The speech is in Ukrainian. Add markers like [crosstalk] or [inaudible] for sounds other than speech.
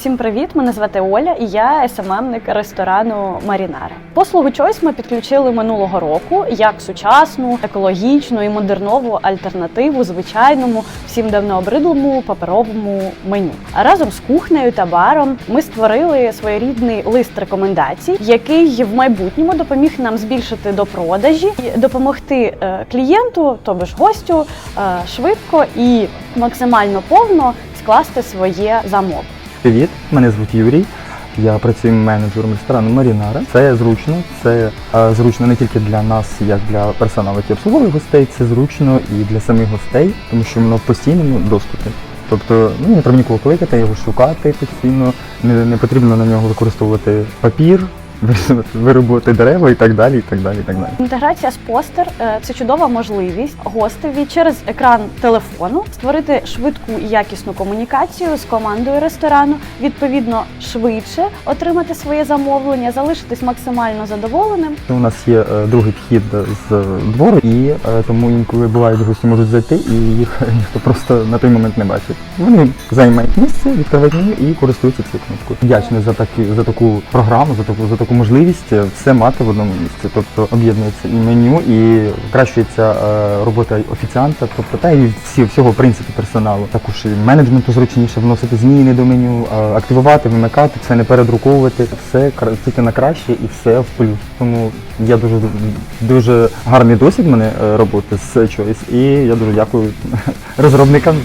Всім привіт! Мене звати Оля і я СММник ресторану Марінари. Послугу Choice ми підключили минулого року як сучасну, екологічну і модернову альтернативу звичайному всім давно обридлому паперовому меню. А разом з кухнею та баром ми створили своєрідний лист рекомендацій, який в майбутньому допоміг нам збільшити до продажі, і допомогти е, клієнту, тобто ж гостю, е, швидко і максимально повно скласти своє замовлення. Привіт, мене звуть Юрій. Я працюю менеджером ресторану Марінара. Це зручно. Це е, зручно не тільки для нас, як для персоналу, який обслуговує гостей, це зручно і для самих гостей, тому що воно в постійному доступі. Тобто ну, не треба нікого кликати, його шукати постійно, не, не потрібно на нього використовувати папір, [laughs] вирубувати дерева і так далі. і так далі, і так далі. Інтеграція з постер е, це чудова можливість гостеві через екран телефону створити швидку і якісну комунікацію з командою ресторану, відповідно швидше отримати своє замовлення, залишитись максимально задоволеним. У нас є е, другий вхід з двору, і е, тому інколи бувають гості можуть зайти, і їх [laughs] ніхто просто на той момент не бачить. Вони займають місце, відкривають меню і користуються цією кнопкою. Вдячний за такі за таку програму, за таку за таку можливість е, все мати в одному місці. Тобто об'єднується і меню, і покращується е, робота офіціанта, тобто та і всі всього в принципі персоналу. Також і менеджменту зручніше вносити зміни до меню, е, активувати, вимикати, це не передруковувати. Все тільки на краще і все в плюс. Тому я дуже дуже гарний досвід мене роботи з Choice, і я дуже дякую [laughs] розробникам